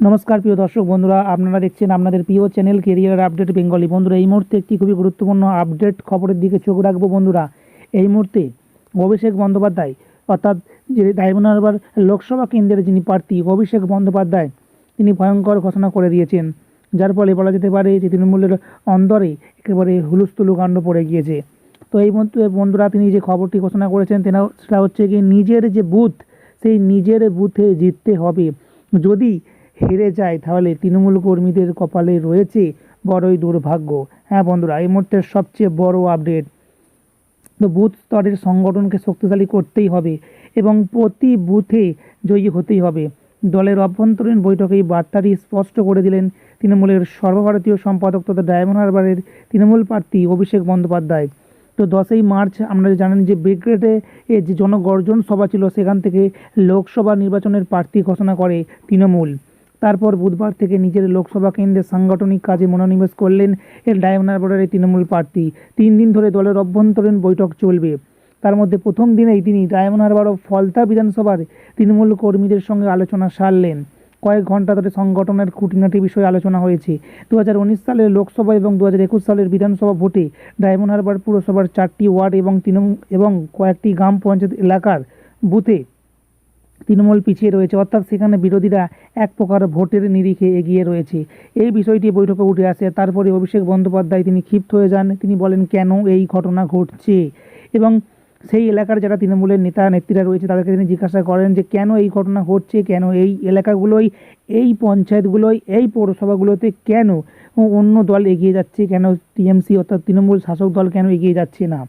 নমস্কার প্রিয় দর্শক বন্ধুরা, আপনারা দেখছেন আপনাদের প্রিয় চ্যানেল কেরিয়ার আপডেট বেঙ্গলি বন্ধুরা, এই মুহূর্তে একটি খুবই গুরুত্বপূর্ণ আপডেট খবরের দিকে চোখ রাখব বন্ধুরা। এই মুহূর্তে অভিষেক বন্দ্যোপাধ্যায়, অর্থাৎ যে ডায়মন্ড লোকসভা কেন্দ্রের যিনি প্রার্থী, অভিষেক বন্দ্যোপাধ্যায়, তিনি ভয়ঙ্কর ঘোষণা করে দিয়েছেন। যার ফলে বলা যেতে পারে যে তৃণমূলের অন্দরে একেবারে হুলুস্থুলু কাণ্ড পড়ে গিয়েছে। তো এই বন্ধুরা, তিনি যে খবরটি ঘোষণা করেছেন, তেনা সেটা হচ্ছে কি, নিজের যে বুথ, সেই নিজের বুথে জিততে হবে। যদি হেরে যায়, তাহলে তৃণমূল কর্মীদের কপালে রয়েছে বড়ই দুর্ভাগ্য। হ্যাঁ বন্ধুরা, এই মুহূর্তের সবচেয়ে বড় আপডেট তো বুথ স্তরের সংগঠনকে শক্তিশালী করতেই হবে এবং প্রতি বুথে জয়ী হতেই হবে। দলের অভ্যন্তরীণ বৈঠকে এই বার্তাটি স্পষ্ট করে দিলেন তৃণমূলের সর্বভারতীয় সম্পাদক তথা ডায়মন্ড হারবারের তৃণমূল প্রার্থী অভিষেক বন্দ্যোপাধ্যায়। তো দশই মার্চ আপনারা জানেন যে ব্রিগেডে যে জনগর্জন সভা ছিল, সেখান থেকে লোকসভা নির্বাচনের প্রার্থী ঘোষণা করে তৃণমূল। তারপর বুধবার থেকে নিজের লোকসভা কেন্দ্রের সাংগঠনিক কাজে মনোনিবেশ করলেন এর ডায়মন্ড হারবারের তৃণমূল প্রার্থী। তিন দিন ধরে দলের অভ্যন্তরীণ বৈঠক চলবে। তার মধ্যে প্রথম দিনেই তিনি ডায়মন্ড হারবার ও ফলতা বিধানসভার তৃণমূল কর্মীদের সঙ্গে আলোচনা সারলেন। কয়েক ঘণ্টা ধরে সংগঠনের খুঁটিনাটি বিষয়ে আলোচনা হয়েছে। দু হাজার উনিশ সালের লোকসভা এবং দু একুশ সালের বিধানসভা ভোটে ডায়মন্ড হারবার পুরসভার চারটি ওয়ার্ড এবং তৃণমূল এবং কয়েকটি গ্রাম পঞ্চায়েত এলাকার বুথে তৃণমূল পিছিয়ে রয়েছে। অর্থাৎ সেখানে বিরোধীরা এক প্রকার ভোটের নিরিখে এগিয়ে রয়েছে। এই বিষয়টি বৈঠকে উঠে আসে। তারপরে অভিষেক বন্দ্যোপাধ্যায় তিনি ক্ষিপ্ত হয়ে যান। তিনি বলেন, কেন এই ঘটনা ঘটছে? এবং সেই এলাকার যারা তৃণমূলের নেতা, নেত্রীরা রয়েছে, তাদেরকে তিনি জিজ্ঞাসা করেন যে, কেন এই ঘটনা ঘটছে? কেন এই এলাকাগুলোই এই পঞ্চায়েতগুলোই এই পৌরসভাগুলোতে কেন অন্য দল এগিয়ে যাচ্ছে? কেন টিএমসি অর্থাৎ তৃণমূল শাসক দল কেন এগিয়ে যাচ্ছে না?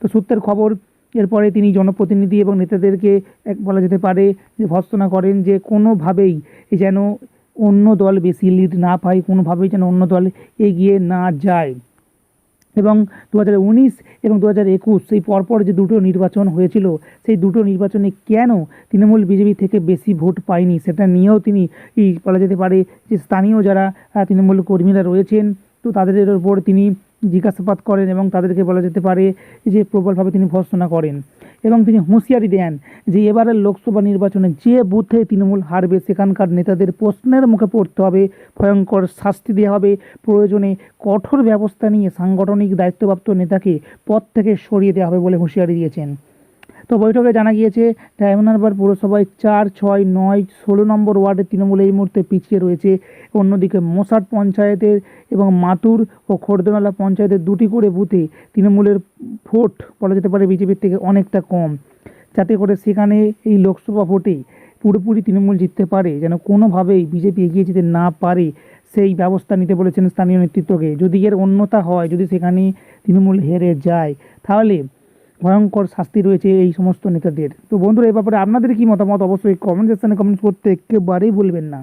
তো সূত্রের খবর এরপরে তিনি জনপ্রতিনিধি এবং নেতাদেরকে এক বলা যেতে পারে যে ভর্ৎসনা করেন যে কোনোভাবেই যেন অন্য দল বেশি লিড না পায়, কোনোভাবেই যেন অন্য দল এগিয়ে না যায়। এবং দু হাজার উনিশ এবং দু হাজার একুশ সেই পরপর যে দুটো নির্বাচন হয়েছিল, সেই দুটো নির্বাচনে কেন তৃণমূল বিজেপি থেকে বেশি ভোট পায়নি? সেটা নিয়েও তিনি বলা যেতে পারে যে স্থানীয় যারা তৃণমূল কর্মীরা রয়েছেন, তো তাদের উপর তিনি জিজ্ঞাসাবাদ করেন এবং তাদেরকে বলা যেতে পারে যে প্রবলভাবে তিনি ভর্সনা করেন এবং তিনি হুঁশিয়ারি দেন যে এবারের লোকসভা নির্বাচনে যে বুথে তৃণমূল হারবে, সেখানকার নেতাদের প্রশ্নের মুখে পড়তে হবে, ভয়ঙ্কর শাস্তি দেওয়া হবে, প্রয়োজনে কঠোর ব্যবস্থা নিয়ে সাংগঠনিক দায়িত্বপ্রাপ্ত নেতাকে পদ থেকে সরিয়ে দেওয়া হবে বলে হুঁশিয়ারি দিয়েছেন। তো বৈঠকে জানা গিয়েছে, ডায়মন্ড হারবার পুরসভায় চার, ছয়, নয়, ষোলো নম্বর ওয়ার্ডে তৃণমূল এই মুহূর্তে পিছিয়ে রয়েছে। অন্যদিকে মোসাট পঞ্চায়েতের এবং মাতুর ও খর্দনালা পঞ্চায়েতের দুটি করে বুথে তৃণমূলের ভোট বলা যেতে পারে বিজেপির থেকে অনেকটা কম। যাতে করে সেখানে এই লোকসভা ভোটে পুরোপুরি তৃণমূল জিততে পারে, যেন কোনোভাবেই বিজেপি এগিয়ে যেতে না পারে, সেই ব্যবস্থা নিতে বলেছেন স্থানীয় নেতৃত্বকে। যদি এর অন্যতা হয়, যদি সেখানে তৃণমূল হেরে যায়, তাহলে ভয়ঙ্কর শাস্তি রয়েছে এই সমস্ত নেতাদের। তো বন্ধুরা এই ব্যাপারে আপনাদের কি মতামত? অবশ্যই কমেন্ট সেকশনে কমেন্ট করতে একেবারেই ভুলবেন না।